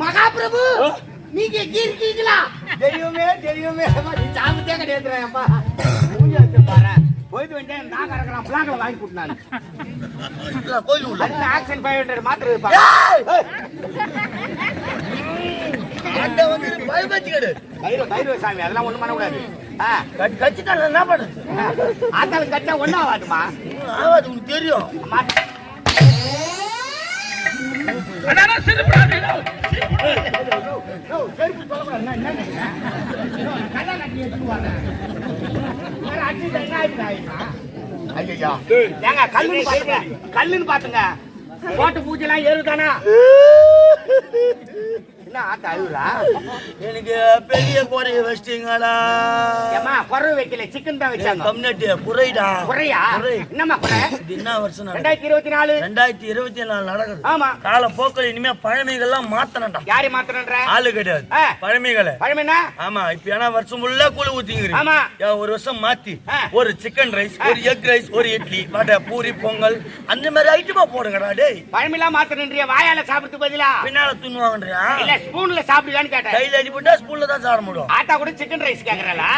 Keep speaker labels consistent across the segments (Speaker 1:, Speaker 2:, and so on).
Speaker 1: மகாபிரபு நீங்க எங்க இருக்கீங்களா?
Speaker 2: தெய்வமே தெய்வமே நீ சாப்பிட்டே கிடையாதுப்பா பாரு. போயிட்டு வந்தேன் நான் கறக்குறான் பிளாக்ல வாங்கி கொடுத்தாను
Speaker 3: கோயில்
Speaker 2: ஆக்ஷன் ஃபைவ் ஹண்ட்ரட் மாத்திரை
Speaker 3: அந்த வந்து பயபத்திக்கடு
Speaker 2: தைரோ தைரோ சாமி அதெல்லாம் ஒண்ணும் பண்ணக்கூடாது.
Speaker 3: கட்சிட்டால என்ன பண்ணு?
Speaker 2: ஆத்தாளுக்கு கட்டா ஒன்றும் ஆகாதுமா.
Speaker 3: ஆகாது உனக்கு தெரியும். ஐயா
Speaker 2: ஏங்க கல்லுன்னு பாத்துங்க. கல்லுன்னு பாத்துங்க. போட்டு பூஜைலாம் ஏறுதானா? என்ன ஆத்தா அழுகுறா?
Speaker 3: எனக்கு பெரிய குறைய வச்சிட்டீங்களா?
Speaker 2: ஏமா வைக்கல சிக்கன் தான் வச்சாங்க.
Speaker 3: கம்யூனிட்டி குறைடா.
Speaker 2: குறையா?
Speaker 3: குறை.
Speaker 2: என்னம்மா குறை?
Speaker 3: இது என்ன வருஷம்?
Speaker 2: ரெண்டாயிரத்தி இருபத்தி நாலு.
Speaker 3: ரெண்டாயிரத்தி இருபத்தி நாலு நடக்குது.
Speaker 2: ஆமா.
Speaker 3: கால போக்கில் இனிமே பழமைகள்லாம் மாத்தணும்டா.
Speaker 2: யாரு மாத்திரன்ற
Speaker 3: ஆளு கிடையாது. பழமைகளை.
Speaker 2: பழம் என்ன?
Speaker 3: ஆமா இப்ப ஏன்னா வருஷம் ஃபுல்லா கூழ் ஊத்திங்கிறீங்க
Speaker 2: ஆமா.
Speaker 3: ஒரு வருஷம் மாத்தி. ஒரு சிக்கன் ரைஸ் ஒரு எக் ரைஸ் ஒரு இட்லி வடை பூரி பொங்கல் அந்த மாதிரி ஐட்டமா போடுங்கடா டேய்.
Speaker 2: பழமெல்லாம் மாத்திரன்றிய வாயால சாப்பிட்டு பதிலா?
Speaker 3: பின்னால துண்ணுவாங்கன்றியா?
Speaker 2: இல்ல ஸ்பூன்ல சாப்பிடுவான்னு கேட்டேன்.
Speaker 3: கையில அடிபட்டா ஸ்பூன்ல தான் சாப்பிட முடியும்.
Speaker 2: ஆத்தா கூட சிக்கன் ரைஸ் கேக்குறா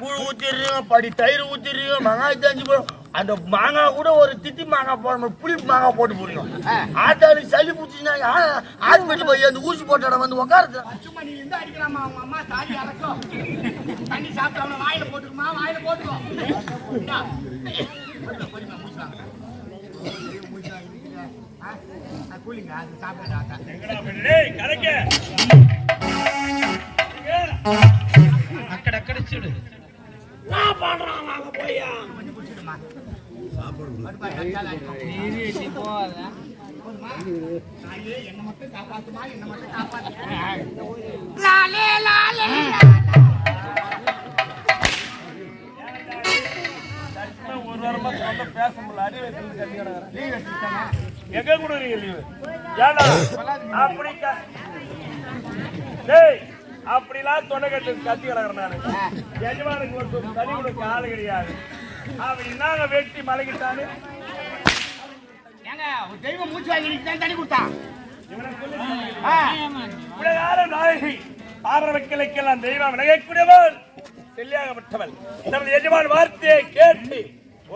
Speaker 3: கூழ் ஊத்திடுறீங்க படி தயிர் ஊத்திடுறீங்க மாங்காய் தாஞ்சி போடும் அந்த மாங்காய் கூட ஒரு திட்டி மாங்காய் போடணும் புளி மாங்காய் போட்டு
Speaker 2: ஆ.
Speaker 3: ஆட்டாளுக்கு சளி பிடிச்சின்னா ஹாஸ்பிட்டல் போய் அந்த ஊசி போட்ட இடம் வந்து உட்காருது
Speaker 2: சும்மா நீ எந்த அடிக்கலாமா அவங்க அம்மா தாலி அறக்கும் தண்ணி சாப்பிட்டவன வாயில போட்டுக்குமா வாயில போட்டுக்கோ இந்தா. பொறுமையா மூச்சு வாங்க. மூச்சு வாங்கிக்கிறீங்க. ஆ? ஆ, கூலிங்க அது சாப்பிடுறா ஆத்தா. மட்டும் காப்பாத்துமா, என்ன மட்டும் காப்பாத்து.
Speaker 4: எங்க கொடுக்குறீங்க லீவு ஏடா அப்படி க- டேய் அப்படிலாம் தொண்டை கட்டு கத்தி கிடக்குறேன் நானு. எஜமானுக்கு ஒரு தண்ணி கொடுக்க ஆள் கிடையாது. அவன் என்னங்க வெட்டி
Speaker 2: ஒரு தெய்வம் மூச்சு வாங்கிட்டு தான் தண்ணி கொடுத்தான்.
Speaker 4: நாயகி பாபர வைக்கலைக்கெல்லாம் தெய்வம் விலகக்கூடியவள். செல்லியாகப்பட்டவள். நமது எஜமான் வார்த்தையை கேட்டு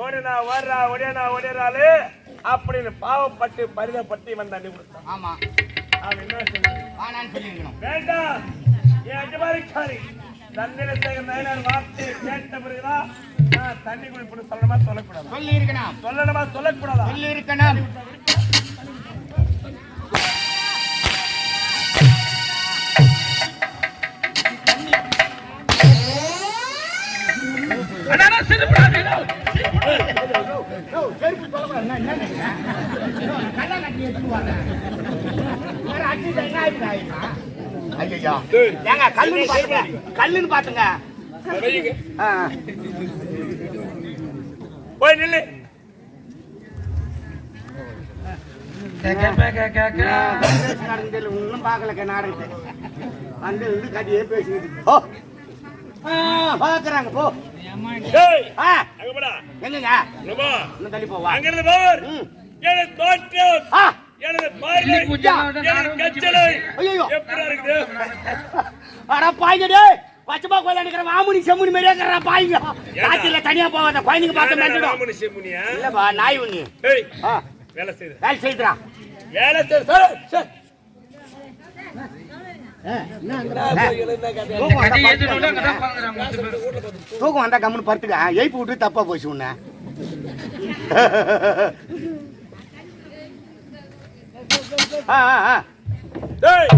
Speaker 4: ஓடினா வர்றா ஒடியனா ஒடியறாளே அப்படின்னு பாவப்பட்டு பரிதப்பட்டு இவன் தண்ணி கொடுத்தான்.
Speaker 2: ஆமா.
Speaker 4: அவன் என்ன
Speaker 2: சொல்லியிருக்கணும்.
Speaker 4: வேண்டாம். என் எஜமானிக்காரி சந்திரசேகர் நயனார் வார்த்தையை கேட்ட பிறகுதான் நான் தண்ணி குடிப்பணும் சொல்லணுமா சொல்லக்கூடாது?
Speaker 2: சொல்லியிருக்கணும்.
Speaker 4: சொல்லணுமா சொல்லக்கூடாதா?
Speaker 2: சொல்லியிருக்கணும்.
Speaker 3: ஐயா
Speaker 2: ஏங்க, கல்லுன்னு பாத்துங்க. கல்லுன்னு பாத்துங்க.
Speaker 4: போய் நில்லு.
Speaker 2: ஒண்ணும் பார்க்கல நாடகத்தை வந்து வந்து கதையே பேசிக்கிட்டு இருக்கு. போ. ஆ, பார்க்கறாங்க போ. இன்னும் தள்ளி போவா?
Speaker 4: அங்கிருந்து போவர். தோற்றம்
Speaker 2: ஆ,
Speaker 4: எனது பார்வை எனது கச்சலை. எப்படி இருக்குது?
Speaker 2: அட பாய்ங்கடே பச்சைமா கோயில் அடிக்கிற மாமுனி செம்முனி மாதிரியே இருக்கிற பாய்ங்க. காய்ச்சல தனியா போவாத குழந்தைங்க பார்த்து மெண்டுடும்
Speaker 4: ராமனு செம்முனியா?
Speaker 2: இல்லப்பா நாய் ஒண்ணு.
Speaker 4: டேய்
Speaker 2: ஆ,
Speaker 4: வேலை செய்து.
Speaker 2: வேலை செய்துடா.
Speaker 4: வேலை செய்து. Sir sir.
Speaker 2: தூக்கம் வந்தா கம்முன்னு படுத்துக்க எழுப்பி விட்டு தப்பா போச்சு உன்ன.
Speaker 4: டேய்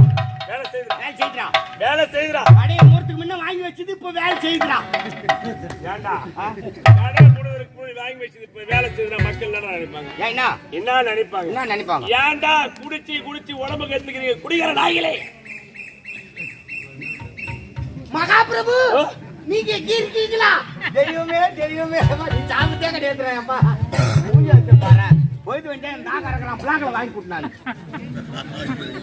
Speaker 4: வேலை செய்துடா.
Speaker 2: வேலை செய்துடா.
Speaker 4: வேலை செய்துடா.
Speaker 2: கடையை மூர்த்துக்கு முன்ன வாங்கி வச்சது இப்ப வேலை செய்துடா.
Speaker 4: ஏன்டா? கடை முழுவதற்கு முன்னாடி வாங்கி வச்சது இப்ப வேலை செய்துடா. மக்கள் என்ன நினைப்பாங்க?
Speaker 2: ஏன்னா
Speaker 4: என்ன? நினைப்பாங்க?
Speaker 2: என்ன நினைப்பாங்க?
Speaker 4: ஏன்டா குடிச்சு குடிச்சு உடம்பு கெடுத்துக்கிறீங்க? குடிக்கிற நாய்களே.
Speaker 1: மகாபிரபு நீங்க எங்க இருக்கீங்களா?
Speaker 2: தெய்வமே தெய்வமே நீ சாப்பிட்டே கிடையாதுப்பா மூஞ்சி வச்சு பாரு. நான் கறக்குறான் பிளாக்ல வாங்கி கொடுத்தானு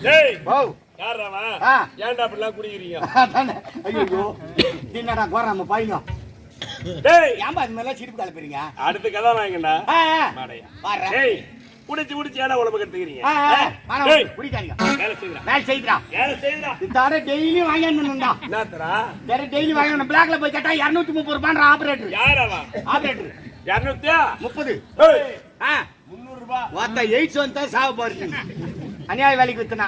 Speaker 4: டேய்
Speaker 2: ஓ
Speaker 4: யாரா
Speaker 2: ஆ.
Speaker 4: ஏன்டா அப்படிலாம் குடிக்கிறீங்க?
Speaker 2: அதானே. ஐயோ என்னடா போறாம பாய்ங்க
Speaker 4: டேய்
Speaker 2: ஏன்பா மாதிரிலாம் சிரிப்பு கலப்புறீங்க
Speaker 4: அடுத்த கதை வாங்கடா. மாடையா
Speaker 2: பாரு
Speaker 4: டேய் குடிச்சு குடிச்சு ஏடா உடம்பு கட்டுக்கிறீங்க
Speaker 2: குடிக்காதீங்க.
Speaker 4: வேலை செய்யுடா.
Speaker 2: வேலை செய்துடா
Speaker 4: வேலை செய்யுடா.
Speaker 2: இதார டெய்லி வாங்கிடணும்டா
Speaker 4: என்னத்தரா
Speaker 2: வேற டெய்லி வாங்கணும் பிளாக்ல போய் கேட்டா இருநூத்தி முப்பது ரூபான்ற ஆபரேட்டர்
Speaker 4: யாராவா
Speaker 2: ஆபரேட்டர்
Speaker 4: இரநூத்தியா?
Speaker 2: முப்பது. ஆ. ஒருத்த எய்ட்ஸ் வந்தா சாவ பாருங்க அநியாய வேலைக்கு வித்துனா.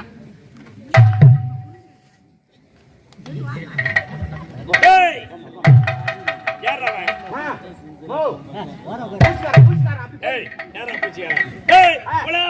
Speaker 4: யார்றா அவன்? ஏய், யாரா பூச்சியா? ஏய், உலக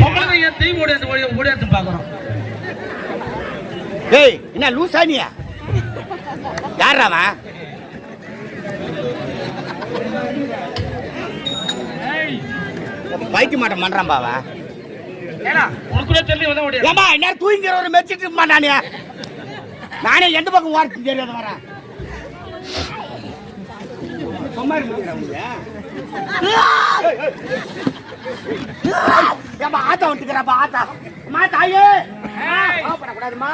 Speaker 5: பொம்பளை ஏன் தீ ஓடி ஓடி ஓடியாந்து பாக்குறோம்
Speaker 2: ஏய் என்ன லூசா நீ? யாரா அவன்? பைத்திய மாட்டம் பண்றான் பாவா என்ன தூங்கிற ஒரு மெச்சிட்டு நானே? நானே எந்த பக்கம் ஓரத்து தெரியாத வரேன்? சும்மா இருக்கிற ஏமா ஆத்தா வந்துக்கிறாப்பா ஆத்தா அம்மா தாயே கோவப்படக்கூடாதும்மா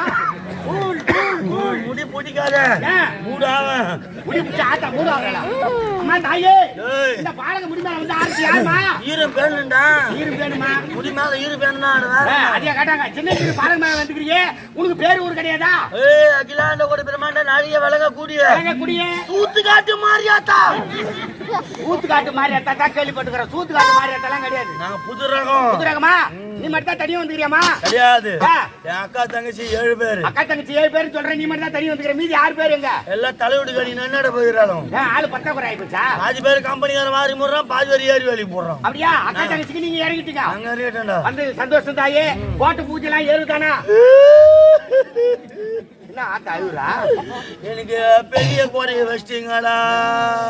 Speaker 2: கூல் கூல் கூல்
Speaker 3: முடி பிடிக்காத
Speaker 2: ஏன்
Speaker 3: மூடாவ
Speaker 2: முடி பிடிச்ச ஆத்தா மூடு ஆகலாம் அம்மா தாயே. இந்த பாடக முடி மேல வந்து ஆரம்பிச்சு யாருமா
Speaker 3: ஈரம் பேணுண்டா
Speaker 2: ஈரும் வேணுமா
Speaker 3: முடி மேல ஈரம்
Speaker 2: அதையா கேட்டாங்க சின்ன சின்ன பாடக மேல உனக்கு பேரு ஊர் கிடையாதா
Speaker 3: ஏய் அகிலாண்ட கூட பிரமாண்ட நிறைய விலங்க கூடிய
Speaker 2: அழகா குடியே
Speaker 3: சூத்து காட்டு மாறியாத்தா
Speaker 2: ஊத்து காட்டு மாரியாத்தா தான் கேள்விப்பட்டுக்கிறேன் சூத்து காட்டு மாரியாத்தாலாம் கிடையாது.
Speaker 3: நாங்க புது ரகம்.
Speaker 2: புதுரகமா நீ மட்டும் தான் தனியா வந்துக்கிறியாமா
Speaker 3: கிடையாது. என் அக்கா தங்கச்சி ஏழு பேரு.
Speaker 2: அக்கா தங்கச்சி ஏழு பேர் சொல்றேன் நீ மட்டும் தான் தனியா வந்துக்கிற. மீதி ஆறு பேர் எங்க?
Speaker 3: எல்லாம் தலைவிடு கடி நன்னட போயிடறாலும்
Speaker 2: ஆளு பத்தாக்குறை ஆயிப்போச்சா?
Speaker 3: பாதி பேர் கம்பெனிக்கார மாறி போடுறான் பாதி பேர் ஏறி வேலைக்கு போடுறான்.
Speaker 2: அப்படியா? அக்கா தங்கச்சிக்கு நீங்க இறங்கிட்டீங்க.
Speaker 3: அங்க அறியட்டா
Speaker 2: வந்து சந்தோஷம் தாயே போட்டு பூஜை எல்லாம் ஏறுதானா? என்ன ஆத்தா அழுகுறா?
Speaker 3: எனக்கு பெரிய குறைய வச்சிட்டீங்கடா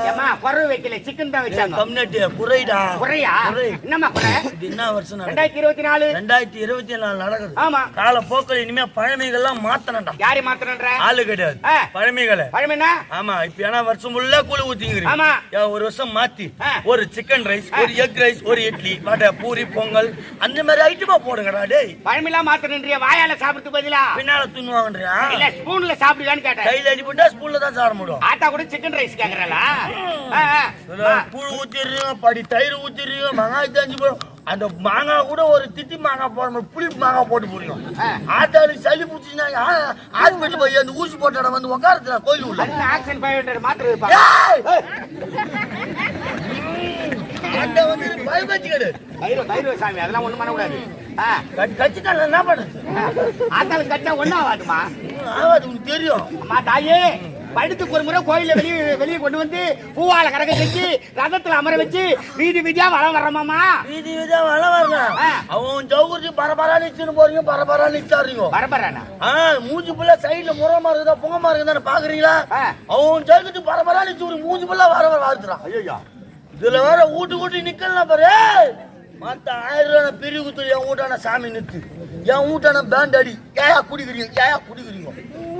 Speaker 2: ஏமா வைக்கல சிக்கன் தான் வச்சாங்க.
Speaker 3: கம்னட்டு குறைடா.
Speaker 2: குறையா?
Speaker 3: குறை.
Speaker 2: என்னம்மா குறை?
Speaker 3: இது என்ன வருஷம்
Speaker 2: ரெண்டாயிரத்தி இருபத்தி நாலு.
Speaker 3: ரெண்டாயிரத்தி இருபத்தி நாலு நடக்குது.
Speaker 2: ஆமா.
Speaker 3: கால போக்கில் இனிமே பழமைகள்லாம் மாத்தனடா
Speaker 2: யாரை மாத்திரன்ற
Speaker 3: ஆளு கிடையாது. பழமைகளை.
Speaker 2: பழமைனா
Speaker 3: ஆமா இப்ப ஏன்னா வருஷம் ஃபுல்லா கூழ் ஊத்திங்கிறீங்க
Speaker 2: ஆமா.
Speaker 3: ஒரு வருஷம் மாத்தி. ஒரு சிக்கன் ரைஸ் ஒரு எக் ரைஸ் ஒரு இட்லி வடை பூரி பொங்கல் அந்த மாதிரி ஐட்டமா போடுங்கடா டேய்.
Speaker 2: பழமெல்லாம் மாத்திரன்றிய வாயால சாப்பிடுறதுக்கு பதிலா?
Speaker 3: பின்னால துண்ணுவாங்கன்றியா
Speaker 2: ஸ்பூன்ல சாப்பிடுவான்னு கேட்டேன்.
Speaker 3: கையில அடிபட்டா ஸ்பூன்ல தான் சாப்பிட முடியும்.
Speaker 2: ஆத்தா கூட சிக்கன் ரைஸ் கேக்குறா
Speaker 3: கூழ் ஊத்திடுறீங்க படி தயிர் ஊத்திடுறீங்க மாங்காய் தாஞ்சி போடும் அந்த மாங்காய் கூட ஒரு திட்டி மாங்காய் போட புளி மாங்காய் போட்டு
Speaker 2: ஆ.
Speaker 3: ஆத்தாளுக்கு சளி பிடிச்சின்னா ஹாஸ்பிட்டல் போய் அந்த ஊசி போட்ட இடம் வந்து உட்காருது கோயில் உள்ள
Speaker 2: ஆக்சன் ஹண்ட்ரட் மாத்திரை!
Speaker 3: அந்த வந்து பயபட்சிக்கடு
Speaker 2: தைரோ தைரோ சாமி அதெல்லாம் ஒண்ணும் பண்ணக்கூடாது. ஆ,
Speaker 3: கட்சிக்கான என்ன பண்ணுது
Speaker 2: ஆத்தாளுக்கு கட்டா ஒண்ணும் ஆகாதுமா?
Speaker 3: ஆகாது உனக்கு தெரியும்.
Speaker 2: அம்மா தாயே படுத்துக்கு ஒரு முறை கோயில வெளியே வெளியே கொண்டு வந்து பூவால கறக்க வச்சு ரதத்துல அமர வச்சு வீதி வீதியா வளம் வர்றமாமா
Speaker 3: வீதி வீதியா வள வரல.
Speaker 2: ஆ.
Speaker 3: அவன் ஜவுகுறிச்சி பரபரா நிச்சுன்னு போறீங்க பரபரா நிச்சாருங்க
Speaker 2: பரபரானா?
Speaker 3: மூஞ்சி புள்ள சைடுல முறமா இருக்குதா புங்கமா இருக்குதான்னு பாக்குறீங்களா. அவன் ஜவுகுறிச்சி பரபரா நிச்சு ஒரு மூஞ்சி புள்ள வர வர வாருத்துறான்
Speaker 2: ஐயோ
Speaker 3: இதுல வேற ஊட்டு ஊட்டி நிக்கலாம் பாரு! மத்த ஆயிரம் ரூபாய் பெரிய குத்து என் வீட்டான சாமி நிறுத்து. என் வீட்டான பேண்ட் அடி. ஏயா குடிக்கிறீங்க ஏயா குடிக்கிறீங்க.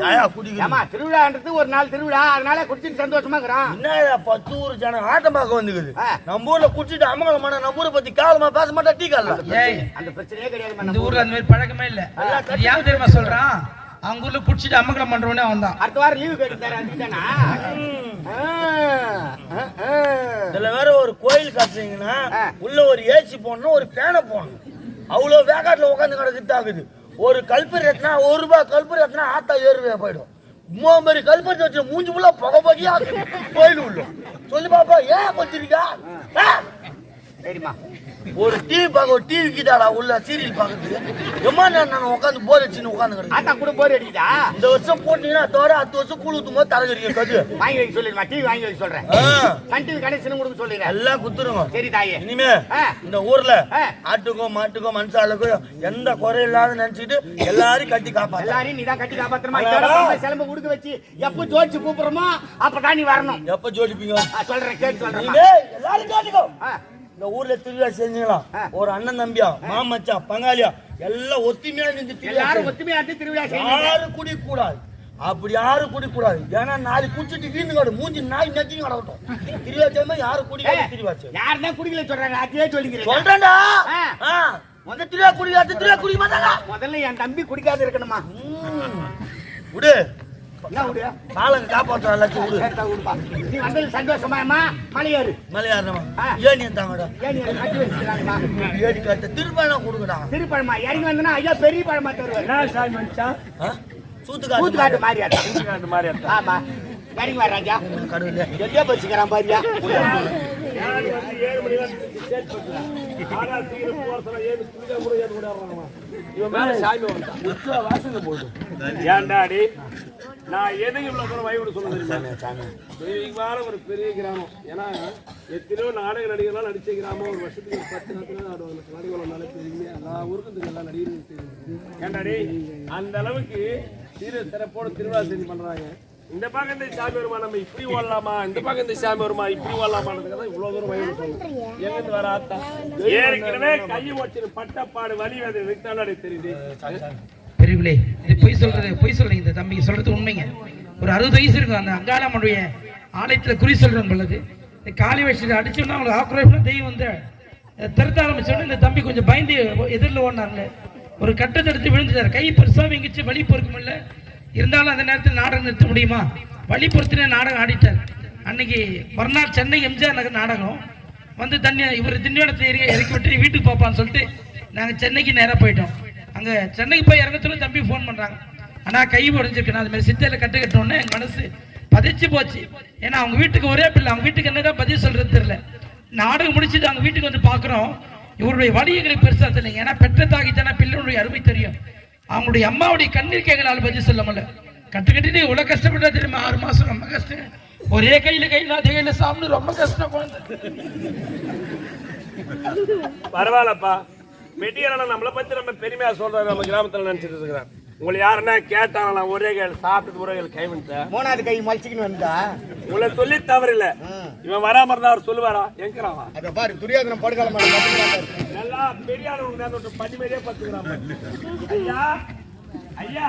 Speaker 2: ஏமா திருவிழான்றது ஒரு நாள் திருவிழா அதனால குடிச்சிட்டு சந்தோஷமா இருக்கிறான்
Speaker 3: என்ன பத்து ஊர் ஜனம் ஆட்டம் பார்க்க வந்துக்குது. நம்ம ஊர்ல குடிச்சிட்டு அமங்கலமான நம்ம ஊரை பத்தி கேவலமா பேச மாட்டா டீ கால
Speaker 5: ஏய்
Speaker 2: அந்த பிரச்சனையே கிடையாது
Speaker 5: இந்த ஊர்ல அந்த மாதிரி பழக்கமே இல்ல. இது ஏன் தெரியுமா சொல்றான்? அவங்க ஊர்ல புடிச்சிட்டு அம்மக்கலம் பண்றவனே அவன் தான்
Speaker 2: அடுத்த வாரம் லீவு கேட்டுட்டாரு அதுதானா
Speaker 3: இதுல வேற ஒரு கோயில் காட்டுறீங்கன்னா. உள்ள ஒரு ஏசி போடணும் ஒரு பேனை போடணும். அவ்வளவு வேகாட்டுல உட்காந்து கிடக்குது ஆகுது ஒரு கல்பரி ரத்னா ஒரு ரூபாய் கல்பரி ரத்னா ஆத்தா ஏறுவே போயிடும். மூணு மாதிரி கல்பரி வச்சு மூஞ்சி ஃபுல்லா புகை பகியா கோயில் உள்ள சொல்லு பாப்பா ஏன் வச்சிருக்கா
Speaker 2: சரிம்மா.
Speaker 3: ஒரு டிவி பார்க்க ஒரு டிவி கிட்டாடா உள்ள சீரியல் பார்க்கறதுக்கு எம்மா நான் நான் உட்காந்து போர் அடிச்சுன்னு உட்காந்துக்கிறேன்
Speaker 2: ஆத்தா கூட போர் அடிக்குதா?
Speaker 3: இந்த வருஷம் போட்டீங்கன்னா அதோட அடுத்த வருஷம் கூழ் ஊத்தும் போது தரகறீங்க கது.
Speaker 2: வாங்கி வைக்க சொல்லிடுமா? டிவி வாங்கி வைக்க சொல்றேன். சன் டிவி கனெக்ஷன் கொடுக்க சொல்லிடுறேன்.
Speaker 3: எல்லாம் குத்துருங்க.
Speaker 2: சரி தாயே.
Speaker 3: இனிமே. இந்த ஊர்ல. ஆட்டுக்கும் மாட்டுக்கும் மனுஷாளுக்கும் எந்த குறை இல்லாத நினைச்சிட்டு எல்லாரையும் கட்டி காப்பாத்த.
Speaker 2: எல்லாரையும் நீ தான் கட்டி காப்பாத்துறமா சிலம்பு கொடுக்க வச்சு எப்ப ஜோடிச்சு கூப்பிடுறோமோ அப்பதான் நீ வரணும்.
Speaker 3: எப்ப ஜோடிப்பீங்க
Speaker 2: சொல்றேன் கேட்டு சொல்றேன்
Speaker 3: எல்லாரும் கேட்டுக்கோ. இந்த ஊர்ல திருவிழா செஞ்சுக்கலாம்
Speaker 2: ஆ.
Speaker 3: ஒரு அண்ணன் தம்பியா மாமச்சான் பங்காளியா எல்லாம் ஒத்துமையா நின்று செய்யணும்.
Speaker 2: ஒத்துமையா திருவிழா
Speaker 3: யாரும் குடி கூடாது அப்படி யாரும் குடி கூடாது ஏன்னா நாளைக்கு குடிச்சிட்டு வீணு காடு மூஞ்சி நாய் நக்கியும் கிடக்கட்டும். திருவிழா செய்யும்போது யாரும் குடி திருவிழா
Speaker 2: யார் தான் குடிக்கல சொல்றாங்க. அதே சொல்லிக்கிறேன்.
Speaker 3: சொல்றேன்டா. இந்த திருவிழா குடி அடுத்த திருவிழா குடிக்க மாட்டாங்க.
Speaker 2: முதல்ல என் தம்பி குடிக்காத இருக்கணுமா.
Speaker 3: விடு. காலங்க காப்பாற்ற எல்லாத்தையும் விடு.
Speaker 2: நீ வந்தது சந்தோஷமாயம்மா ஆ.
Speaker 3: ஏன் என் தாங்கடா
Speaker 2: அதை கட்டி வச்சுக்கிறாங்கம்மா
Speaker 3: ஏடி கட்ட திருப்பணம் கொடுக்கடா
Speaker 2: திருப்பழமா இறங்கி வந்தனா ஐயா பெரிய பழமா தருவாரு
Speaker 4: என்ன சாமி மச்சான்
Speaker 3: ஆ? சூத்து
Speaker 2: கூத்து
Speaker 3: காட்டு
Speaker 2: காட்டு மாறியாட்டா
Speaker 4: அந்த மாதிரி அர்த்தம்.
Speaker 2: ஆமா இறங்கி வர ராஜா
Speaker 3: கடவுளே
Speaker 2: எங்கே பச்சுக்கிறான் பாரியா
Speaker 4: யாரு வந்து ஏழு மணி வரைக்கும் ஸ்டேஜ் பண்றா. ஆனா சீக்கிரம் போற சொன்னா ஏழு குளிக்க கூட ஏழு கூட வர்றாங்கம்மா. இவன் மேல சாமி வந்துட்டான். உச்ச வாசனை போகுது. ஏன்டா அடி? நான் எதுக்கு இவ்வளவு தூரம் வழிவிட சொல்ல தெரியுமா? தெய்வீகமான ஒரு பெரிய கிராமம். ஏன்னா எத்தனையோ நாடக நடிகர்லாம் நடிச்ச கிராமம். ஒரு வருஷத்துக்கு ஒரு பத்து நாட்கள் ஆடுவாங்க. நடிகர்கள் நல்ல தெரியுங்க எல்லா ஊருக்கும் தெரியும். எல்லா நடிகர்களுக்கும் தெரியும். ஏன்டாடி அந்த அளவுக்கு சீர சிறப்போட திருவிழா செஞ்சு பண்றாங்க. இந்த பக்கம் இந்த சாமி வருமா? நம்ம இப்படி ஓடலாமா? இந்த பக்கம் இந்த சாமி வருமா? இப்படி ஓடலாமான்றதுக்காக தான் இவ்வளவு தூரம் வயது சொல்லுங்க எங்கிருந்து வர ஆத்தா? ஏற்கனவே கை வச்சிரு பட்டப்பாடு வலி அது வித்தாடி தெரியுது.
Speaker 5: பெரியவர்களே இது பொய் சொல்றது பொய் சொல்றீங்க இந்த தம்பிக்கு சொல்றது உண்மைங்க. ஒரு அறுபது வயசு இருக்கும் அந்த அங்காளம்மனுடைய ஆலயத்தில் குறி சொல்றோம் பொழுது இந்த காளி வயசுல அடிச்சோம்னா அவங்களுக்கு ஆக்ரோஷம் தெய்வம் வந்து திருத்த ஆரம்பிச்சோடனே இந்த தம்பி கொஞ்சம் பயந்து எதிரில் ஓடினாருங்க. ஒரு கட்டத்தை எடுத்து விழுந்துட்டார். கை பெருசா வெங்கிச்சு வழி பொறுக்க முடியல இருந்தாலும் அந்த நேரத்தில் நாடகம் நிறுத்த முடியுமா? வழி பொறுத்தினே நாடகம் ஆடிட்டார். அன்னைக்கு மறுநாள் சென்னை எம்ஜிஆர் நகர் நாடகம். வந்து தண்ணி இவர் திண்டிவனத்தை ஏறி இறக்கி விட்டு வீட்டுக்கு போப்பான்னு சொல்லிட்டு நாங்கள் சென்னைக்கு நேராக போயிட்டோம். அங்கே சென்னைக்கு போய் இறங்கத்துல தம்பி ஃபோன் பண்ணுறாங்க ஆனால் கை உடஞ்சிருக்கேன் நான் அது மாதிரி சித்தையில் கட்டு கட்டணும்னு என் மனசு பதிச்சு போச்சு. ஏன்னா அவங்க வீட்டுக்கு ஒரே பிள்ளை அவங்க வீட்டுக்கு என்னதான் பதில் சொல்கிறது தெரியல. நாடகம் முடிச்சுட்டு அவங்க வீட்டுக்கு வந்து பார்க்குறோம். இவருடைய வழி எங்களுக்கு பெருசாக தெரியலைங்க. ஏன்னா பெற்ற தாக்கித்தான பிள்ளைகளுடைய அருமை தெரியும். அவங்களுடைய அம்மாவுடைய கண்ணிற்கு எங்களால் பதில் சொல்ல முடியல. கட்டு இவ்வளோ கஷ்டப்பட்டா தெரியுமா? ஆறு மாதம் ரொம்ப கஷ்டம். ஒரே கையில் கையில் அதே கையில் சாப்பிட்டு ரொம்ப கஷ்டம் குழந்தை.
Speaker 4: பரவாயில்லப்பா. மெட்டீரியல் நம்மளை பற்றி நம்ம பெருமையாக சொல்றாரு நம்ம கிராமத்தில் நினச்சிட்டு இருக்கிறான் உங்களை யாருன்னா கேட்டாங்களா ஒரே கையில் சாப்பிட்டு ஒரே கையில் கை வந்துட்டேன்
Speaker 2: மூணாவது கை மலிச்சுக்கின்னு வந்தா
Speaker 4: உங்களை சொல்லி தவறில்ல. இவன் வராம இருந்தா அவர் சொல்லுவாரா? எங்கிறாவா
Speaker 2: அத பாரு துரியோதனம் படுகால
Speaker 4: நல்லா பெரிய ஆளு உங்க நேரத்தை விட்டு பண்ணி மாதிரியே பத்துக்கிறான் ஐயா ஐயா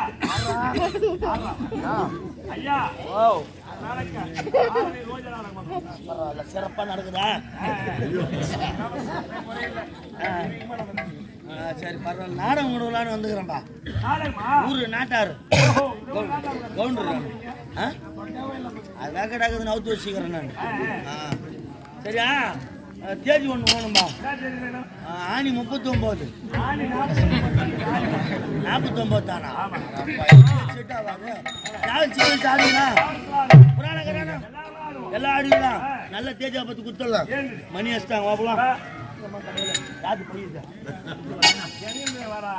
Speaker 4: ஐயா ஓ
Speaker 3: சிறப்பா நடக்குதா? சரி பரவாயில்ல. நாடகம் விடுவலான்னு வந்துக்கிறேன்பா
Speaker 4: நாடகமா?
Speaker 3: ஊரு நாட்டாரு. கவுண்டர். ஆ? அதான் கிடக்குதுன்னு அவுத்து வச்சுக்கிறேன் நான். சரியா? தேதி ஒன்று வேணும்பா. ஆணி முப்பத்தொம்போது. நாற்பத்தொம்போது. தானா ஆடுங்களா புராண எல்லாம் ஆடுங்களா? நல்ல தேஜா பத்து குத்தலாம் மணி அடிச்சிட்டாங்க வாப்பலாம். யாரு போயிருக்கா
Speaker 4: வரா?